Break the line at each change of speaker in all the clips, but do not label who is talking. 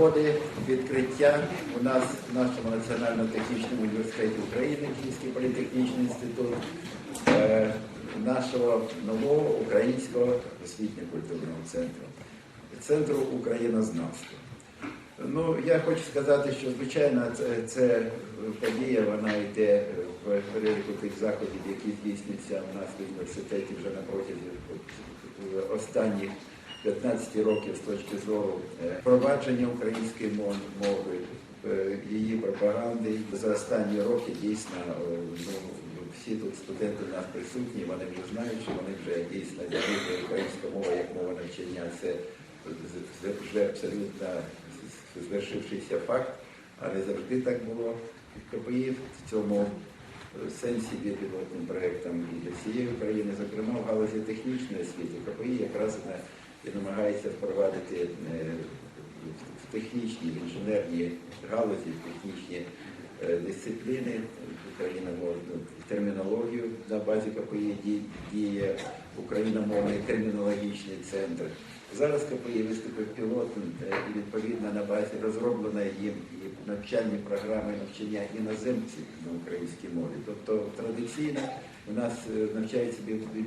нагоди відкриття у нас в нашому національно-технічному університеті України, Київський політехнічний інститут, е, нашого нового українського освітньо-культурного центру, центру українознавства. Ну, я хочу сказати, що звичайно це, подія, вона йде в переліку тих заходів, які здійснюються у нас в університеті вже на протязі от, останніх 15 років з точки зору е, впровадження української мови, е, її пропаганди. За останні роки дійсно е, ну, всі тут студенти у нас присутні, вони вже знають, що вони вже дійсно для українська мова як мова навчання це вже абсолютно звершившийся факт, але завжди так було. КПІ в цьому сенсі є пілотним проєктом для всієї України, зокрема в галузі технічної освіти. КПІ якраз вона і намагається впровадити е, в технічні, в інженерні галузі, в технічні е, дисципліни україномовну термінологію на базі КПІ діє Україномовний термінологічний центр. Зараз КПІ виступив пілотом е, і відповідно на базі розробленої їм навчальні програми навчання іноземців на українській мові. Тобто традиційно у нас навчається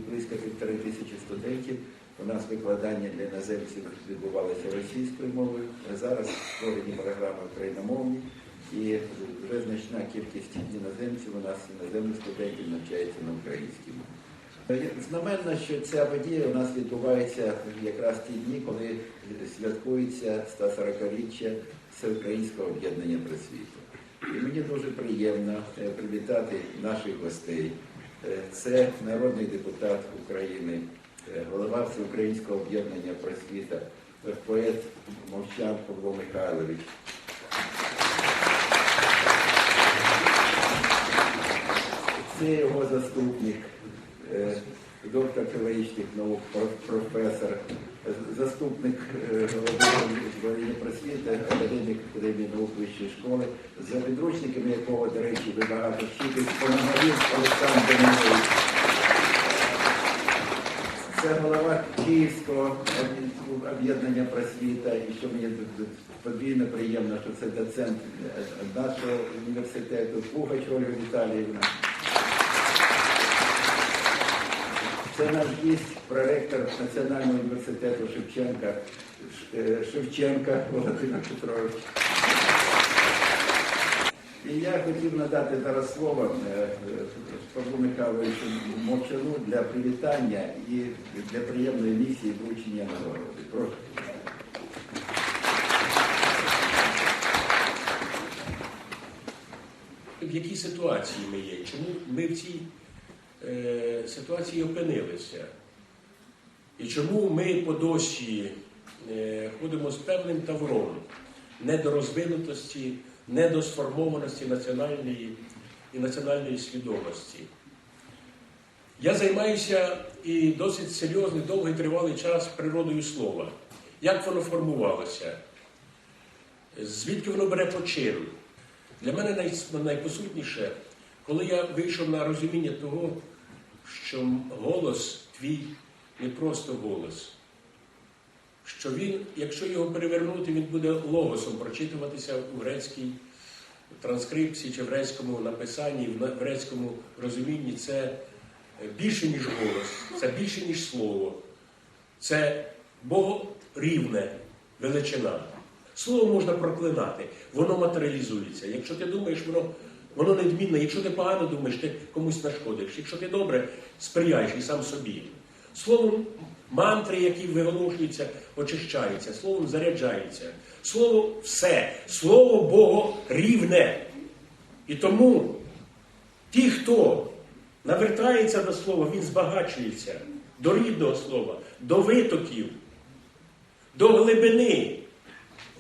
близько півтори тисячі студентів. У нас викладання для іноземців відбувалося російською мовою. а Зараз створені програми україномовні і вже значна кількість іноземців у нас іноземних студентів навчається на українській мові. Знаменно, що ця подія у нас відбувається якраз ті дні, коли святкується 140-річчя Всеукраїнського об'єднання просвіту. І мені дуже приємно е, привітати наших гостей. Е, Це народний депутат України, голова Всеукраїнського об'єднання просвіта, е, поет Мовчан Павло Михайлович. Це його заступник, е, доктор філологічних наук, професор, е, заступник е, голови просвіти, академік Академії наук вищої школи, за підручниками якого, до речі, ви багато вчитесь, Олександр Данилович. Це голова Київського об'єднання просвіта, і що мені подвійно приємно, що це доцент е, нашого університету Пугач Ольга Віталіївна. Це наш гість, проректор Національного університету Шевченка е, Шевченка Володимир Петрович. І я хотів надати зараз слово е, е, Павлу Михайловичу Мовчану для привітання і для приємної місії вручення нагороди. Прошу.
в якій ситуації ми є, чому ми в цій е, ситуації опинилися. І чому ми по досі е, ходимо з певним тавром недорозвинутості, недосформованості національної і національної свідомості. Я займаюся і досить серйозний, довгий тривалий час природою слова. Як воно формувалося? Звідки воно бере почин? Для мене най- найпосутніше, коли я вийшов на розуміння того, що голос твій не просто голос, що він, якщо його перевернути, він буде логосом прочитуватися у грецькій транскрипції чи в грецькому написанні, в грецькому розумінні, це більше, ніж голос, це більше, ніж слово, це богорівне величина. Слово можна проклинати, воно матеріалізується. Якщо ти думаєш, воно, воно недмінне. Якщо ти погано думаєш, ти комусь нашкодиш. Якщо ти добре, сприяєш і сам собі. Словом, мантри, які виголошуються, очищаються, словом заряджаються. Слово все, слово Богорівне. І тому ті, хто навертається до слова, він збагачується до рідного слова, до витоків, до глибини.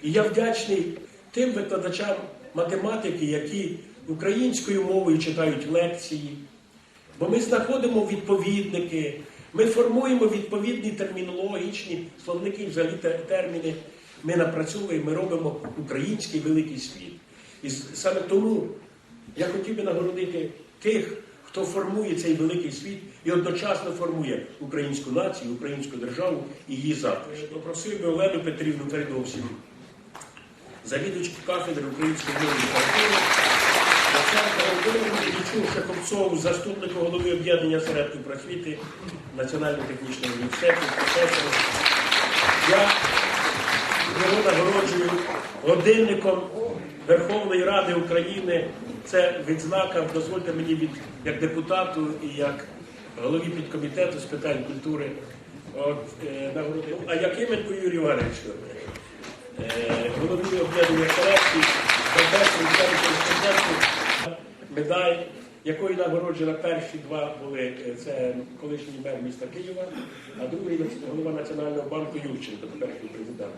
І я вдячний тим викладачам математики, які українською мовою читають лекції, бо ми знаходимо відповідники, ми формуємо відповідні термінологічні словники, взагалі терміни. Ми напрацьовуємо, ми робимо український великий світ. І саме тому я хотів би нагородити тих, хто формує цей великий світ і одночасно формує українську націю, українську державу і її завтра. Попросив би Олену Петрівну передовсім завідувач кафедри української мови науковий Іллічук заступник голови об'єднання осередків просвіти Національного технічного університету, професор. Я його нагороджую годинником Верховної Ради України. Це відзнака, дозвольте мені від як депутату і як голові підкомітету з питань культури. От, е, нагородив. А Якименко Юрій Івановичу, е, голові об'єднання корекцій, професор вітаю кореспонденту, медаль, якою нагороджена перші два були е, це колишній мер міста Києва, а другий голова Національного банку Юрченко, теперішній президент.